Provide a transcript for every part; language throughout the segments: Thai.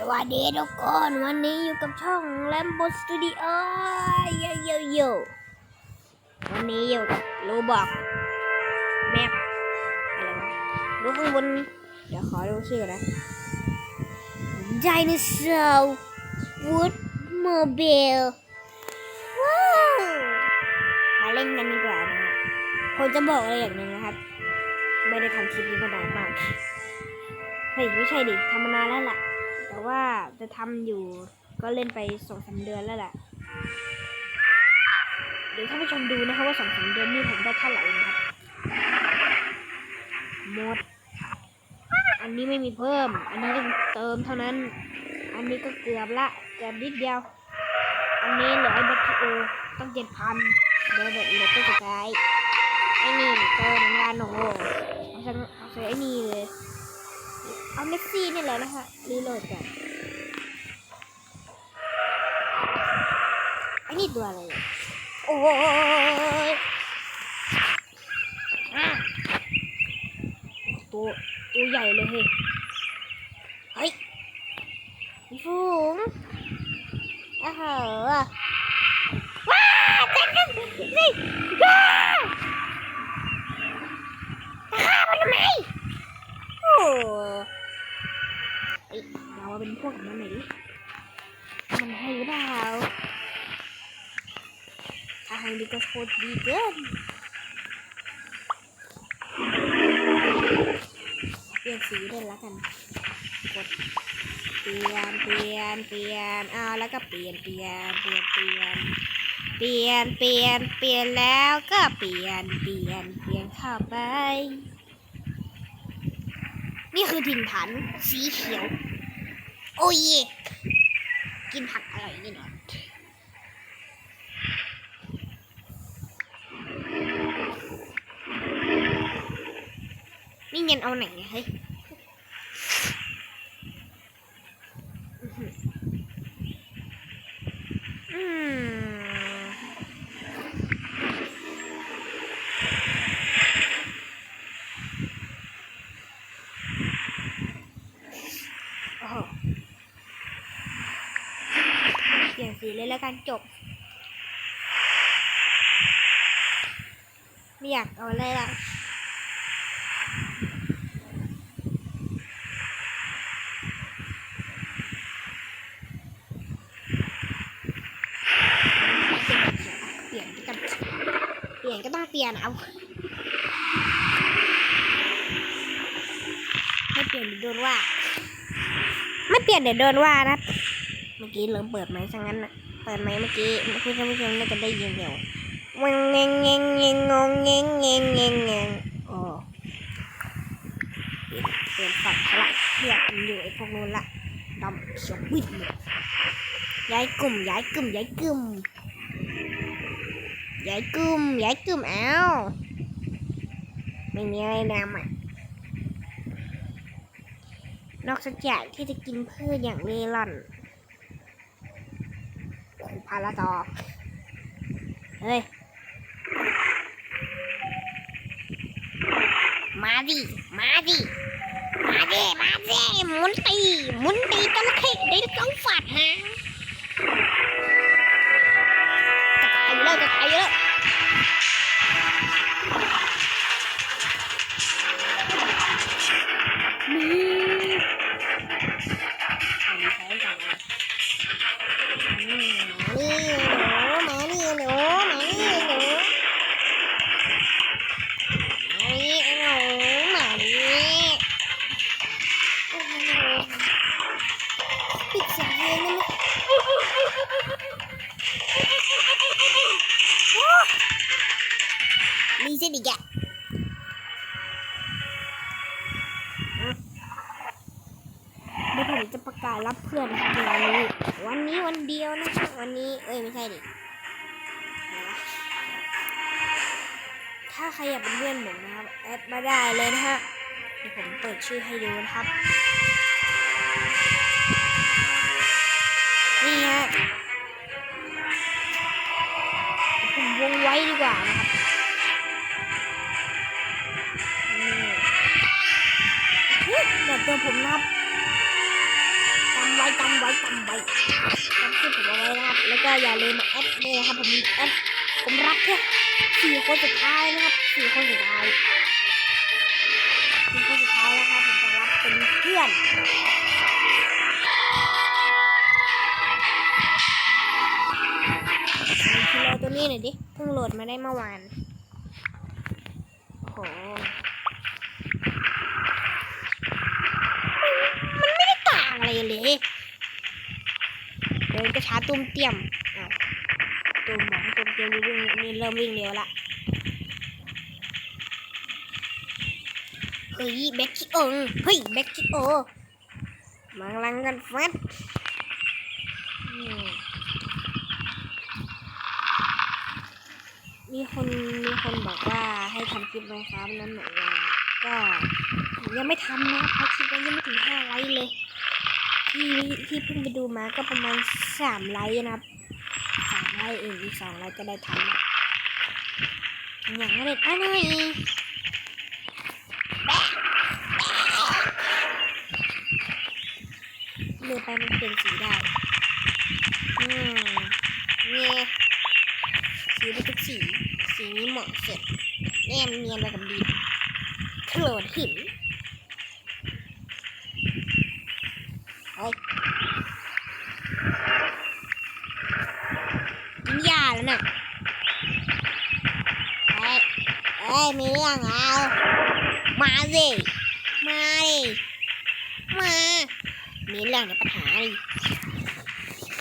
สวัสดีทุกคนวันนี้อยู่กับช่อง Lambo Studio โยโยโยวันนี้อยู่กับรูบอกแมปอะไรวะดูข้างบน เดี๋ยวขอดูชื่อนะ Dinosaur Wood Mobile ว้าวมาเล่นกันดีกว่านะฮะผมจะบอกอะไรอย่างหนึ่งนะครับ ไม่ได้ทำคลิปนี้มานานมากเฮ้ยไม่ใช่ดิทำมานานแล้วล่ะ แต่ว่าจะทำอยู่ก็เล่นไปสองสาเดือนแล้วแหละ เดี๋ยวท่านผู้ชมดูนะครับว่าสองสาเดือนนี่ผมได้เท่าไหร่นะครับหมด อันนี้ไม่มีเพิ่ม อันนี้เติมเท่านั้น อันนี้ก็เกือบละเกือบนิดเดียว อันนี้เหลือไอ้แบคทีโอต้องเจ็ดพันเดี๋ยวแบบเหลือตัวสุดท้ายไอ้นี่เติมงานโอ้โหเอาเอาใส่ไอ้นี่เลย เอาเมสซี่นี่แหละนะฮะรีโหลดกันอ้นี่ตัวอะไรโอ้ยอะตัวตัวใหญ่เลยเฮ้ยเฮ้ยฝูงอ้าวว้าวเจ๊งนี่ว้าวจะฆ่ามันทำไมโอ้ เป็นพวกกับมันหน่มันให้หรือเปล่าถ้าให้ดีก็โคตรดีเกินเปลี่ยนสีเลยละกันกดเปลี่ยนเปลี่ยนเปลี่ยนอ้าวแล้วก็เปลี่ยนเปลี่ยนเปลี่ยนเปลี่ยนเปลี่ยนเปลี่ยนเปลี่ยนแล้วก็เปลี่ยนเปลี่ยนเปลี่ยนเข้าไป นี่คือถิ่นฐานสีเขียว โอ้ยกินผักอร่อยนี่น่อยนี่เงินเอาไหนเนี่ยเฮ้ยอื้อหืออืมโอ้โห เปลี่ยนสีเลยแล้วกันจบ ไม่อยากเอาอะไรละเปลี่ยนกันเปลี่ยนก็ต้องเปลี่ยนเอาไม่เปลี่ยนเดี๋ยวโดนว่า ไม่เปลี่ยนเดี๋ยวโดนว่านะ เมื่อกี้ลืมเปิดไหมซะงั้นนะเปิดไหมเมื่อกี้คุณท่านผู้ชมน่าจะได้ยินเดี๋ยววังเงงเงงเงงงงเงงเงงเงงเงงโอ้เปลี่ยนฝั่งละเพื่อนมันอยู่ไอ้พวกนู้นละดำเขียวปิดเลยย้ายกลุ่มย้ายกลุ่มย้ายกลุ่มย้ายกลุ่มย้ายกลุ่มเอาไม่มีอะไรนำอะนอกจากที่จะกินพืชอย่างเมลอน พาราดอเฮ้ย มาดิ มาดิ มาดิ มาดิหมุนตีหมุนตีจระเข้ได้เก้าฝาดฮะจะตาง ผมจะประกาศรับเพื่อนนวันนี้ วันนี้วันเดียวนะวันนี้ เอ้ยไม่ใช่ดิถ้าใครอยากเป็นเพื่อนผมนะครับ แอดมาได้เลยนะฮะเดี๋ยวผมเปิดชื่อให้ดูนะครับ นี่ฮะผมวงไว้ดีกว่า ไว้จำชื่อผมเอาไว้นะครับแล้วก็อย่าลืมาแอดด้วยครับผมแอดผมรับแค่สี่คนสุดท้ายนะครับสี่คนสุดท้ายสี่คนสุดท้ายนะครับผมจะรับเป็นเพื่อนคิโลตัวนี้หน่อยดิเพิ่งโหลดมาได้เมื่อวานโอ้โหมันไม่ได้ต่างอะไรเลย เดินก็ช้าตุ้มเตี้ยมอ้าวตุ้มบอกให้ตุ้มเตี้ยมวิ่งนี่เริ่มวิ่งเร็วละเฮ้ยแบ็คคิโอเฮ้ยแบ็คคิโอมาลังกันฟัดมีคนมีคนบอกว่าให้ทำคลิปไหมครับนั้นหนูก็ยังไม่ทำนะเพราะคลิปยังไม่ถึงห้าไลค์เลย ที่ที่เพิ่งไปดูมาก็ประมาณสามไลค์นะครับสามไลค์เองอีกสองไลค์ก็ได้ทำอย่างนั้นเลยอะไรเลือไปมันเปลี่ยนสีได้อืมเนี่ยสีได้ทุกสี สีนี้เหมาะเสร็จแนมเนียนไปกับดีโคลนหิน เฮ้ยกินยาแล้วน่ะเฮ้ยเฮ้ยมีเรื่องเอามาสิมาดิมามีเรื่องเดี๋ยวปัญหาดิ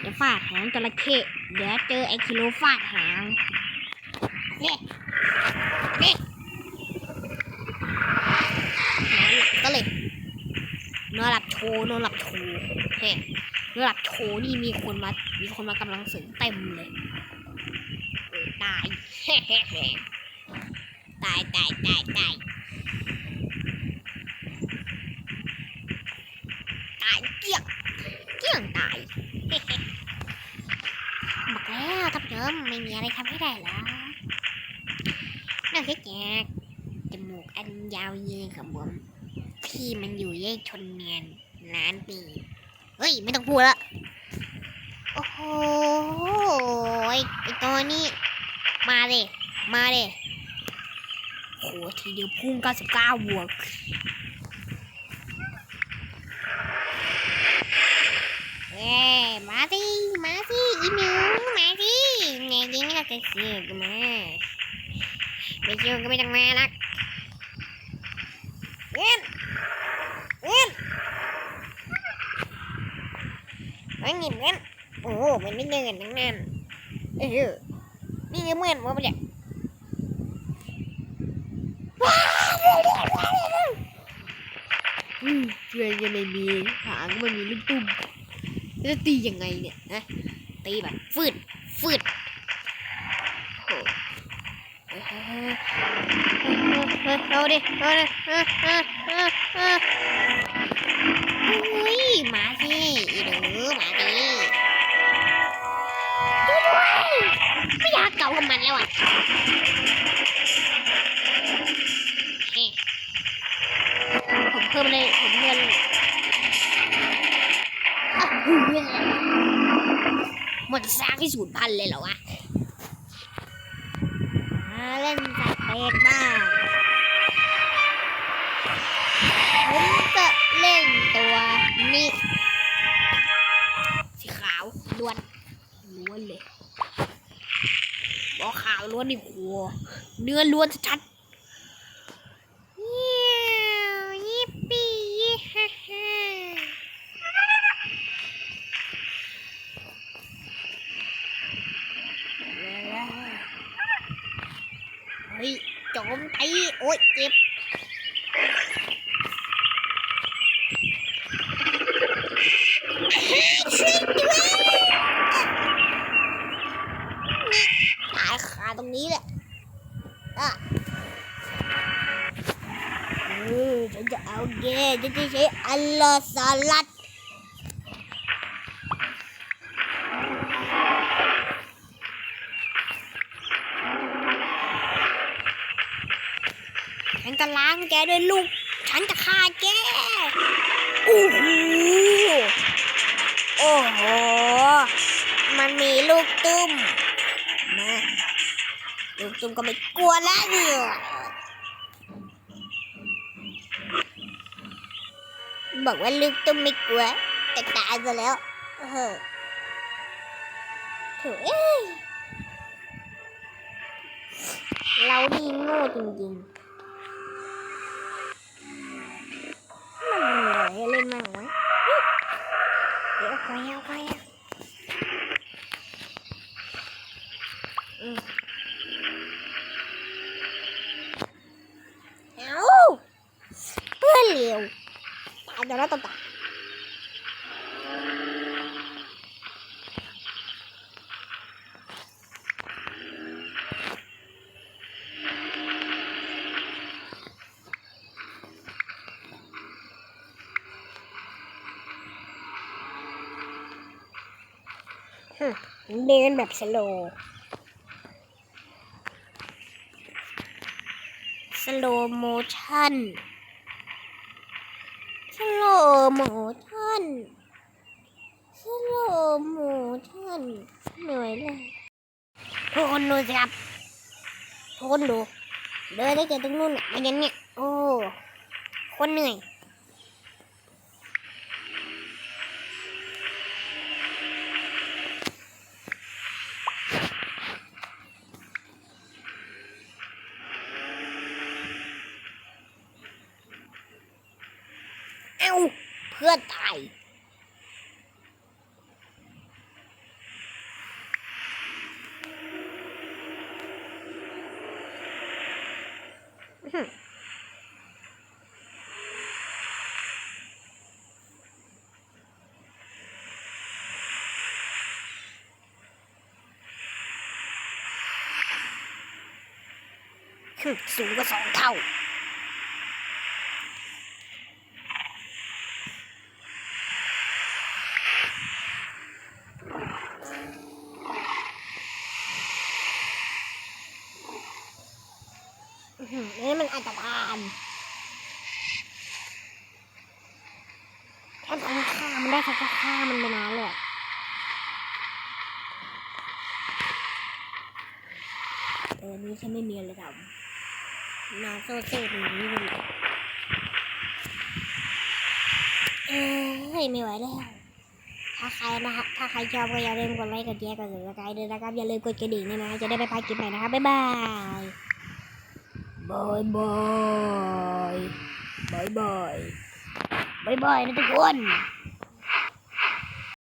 เดี๋ยวฟาดหางจระเข้เดี๋ยวเจอไอ้คิโลฟาดหางเนี่ยนี่นอนหลับก็เลย นอนหลับ โชว์นอนหลับโชว์แฮะนอนหลับโชว์นี่มีคนมา มีคนมากำลังสึงเต็มเลยเออตายแฮ่แฮ่แฮ่ตายตายตายตายตายเกี้ยงเกี้ยงตายเฮ้เฮ้บอกแล้วท่านผู้มไม่มีอะไรทำให้ได้แล้วนอกจากจมูกอันยาวเยียงของผมที่มันอยู่แยกชนเนียน ล้านปี เฮ้ย ไม่ต้องพูดละ โอ้โหไอตัวนี้ มาเลย มาเลยโหทีเดียวพุ่ง99บวกเอ้มาสิ มาสิอีหนูมาสิไงยิงเราจะเสียกันมาไม่เชื่อก็ไม่ต้องมาลักเอ็นเอ็นไม่เงินเงินโอ้โห มันไม่เงินทั้งนั้นเออนี่ก็เหมือนว่าเนี่ยอืมเพื่อนก็ไม่มีหางก็ไม่มีลูกตุ้มจะตียังไงเนี่ยนะตีแบบฟืดฟืดโอ้เฮ้ยเอาดิเอาดิเฮ้ยมาสิอีหนูมาดิากเก่ากับมันแล้วอะเฮ้ผมเพิ่มเลยผมเพิ่มอะเพื่อนหมดสร้างที่ศูนย์พันเลยเหรอวะมาเล่นสเป็ดบ้าง ล้วนนี่หัวเนื้อล้วนชัดเยี่ยวยิปปี้ยี่ฮ่าฮ่าเฮ้ยโจมตีโอ๊ยเจ็บ แกฉันจะใช้อัลลอฮ์สลัดฉันจะล้างแกด้วยลูก ฉันจะฆ่าแกโอ้โหโอ้โห มันมีลูกตุ้ม มา ลูกตุ้มก็ไม่กลัวแล้วเนี่ย บอกว่าลูกตุ้มไม่กลัว แต่ตายซะแล้วเออถูเอ้ยเรานี่โง่จริงๆ มันเหนื่อยเล่นมากวะเดี๋ยวเอาไปเอาไปอะอืม เดินแบบสโลสโลโมชั่นสโลโมชั่นสโลโมชั่นเหนื่อยเลยทุกคนดูสิครับทุกคนดู เดินได้แค่ตรงนู้นน่ะมายันเนี่ย โอ้ คนเหนื่อย พื่อนตายอื้อหือสูงกว่าสองเท่า อื้อหือนี่มันอันตรายถ้าทำฆ่ามันได้เขาก็ฆ่ามันไปนานเลยอะเออนี้ ฉันไม่มีอะไรทำนาโซ่เซ่ตรงนี้เลยเอ้ยไม่ไหวแล้ว ถ้าใครนะฮะถ้าใครชอบก็อย่าลืมกดไลค์กดแชร์กดติดตามด้วยนะครับ อย่าลืมกดกระดิ่งด้วยนะจะได้ไม่พลาดคลิปใหม่นะครับ บ๊ายบาย บายบาย บายบาย บายบายนะทุกคน